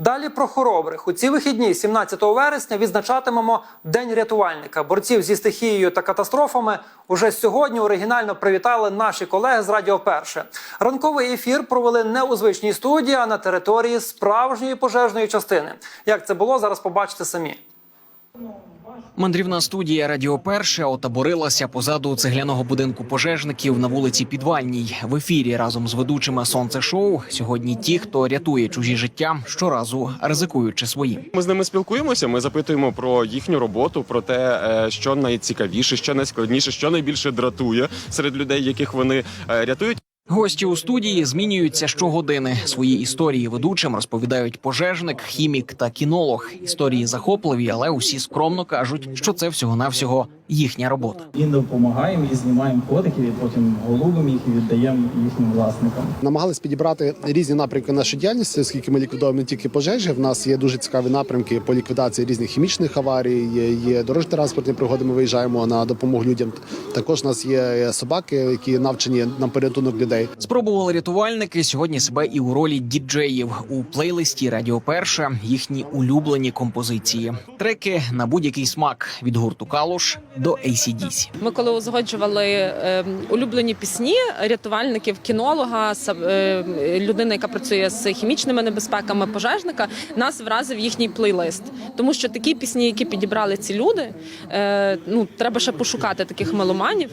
Далі про хоробрих у ці вихідні, 17 вересня, відзначатимемо День рятувальника. Борців зі стихією та катастрофами уже сьогодні оригінально привітали наші колеги з Радіо Перше. Ранковий ефір провели не у звичній студії, а на території справжньої пожежної частини. Як це було, зараз побачите самі. Мандрівна студія Радіо Перше отаборилася позаду цегляного будинку пожежників на вулиці Підвальній. В ефірі разом з ведучими сонце шоу сьогодні ті, хто рятує чужі життя, щоразу ризикуючи свої. Ми з ними спілкуємося. Ми запитуємо про їхню роботу, про те, е, що найцікавіше, що найскладніше, що найбільше дратує серед людей, яких вони е, рятують. Гості у студії змінюються щогодини. Свої історії ведучим розповідають пожежник, хімік та кінолог. Історії захопливі, але усі скромно кажуть, що це всього навсього їхня робота. І допомагаємо, і знімаємо котиків, і потім голубимо їх і віддаємо їхнім власникам. Намагались підібрати різні напрямки нашої діяльності, оскільки ми ліквідуємо не тільки пожежі. В нас є дуже цікаві напрямки по ліквідації різних хімічних аварій. Є, є дорожні транспортні пригоди. Ми виїжджаємо на допомогу людям. Також у нас є собаки, які навчені на порятунок людей. Спробували рятувальники сьогодні себе і у ролі діджеїв у плейлисті Радіо Перше їхні улюблені композиції. Треки на будь-який смак від гурту Калуш до ACDC. Ми коли узгоджували е, улюблені пісні рятувальників, кінолога, е, людини, яка працює з хімічними небезпеками, пожежника, нас вразив їхній плейлист. Тому що такі пісні, які підібрали ці люди, е, ну треба ще пошукати таких меломанів.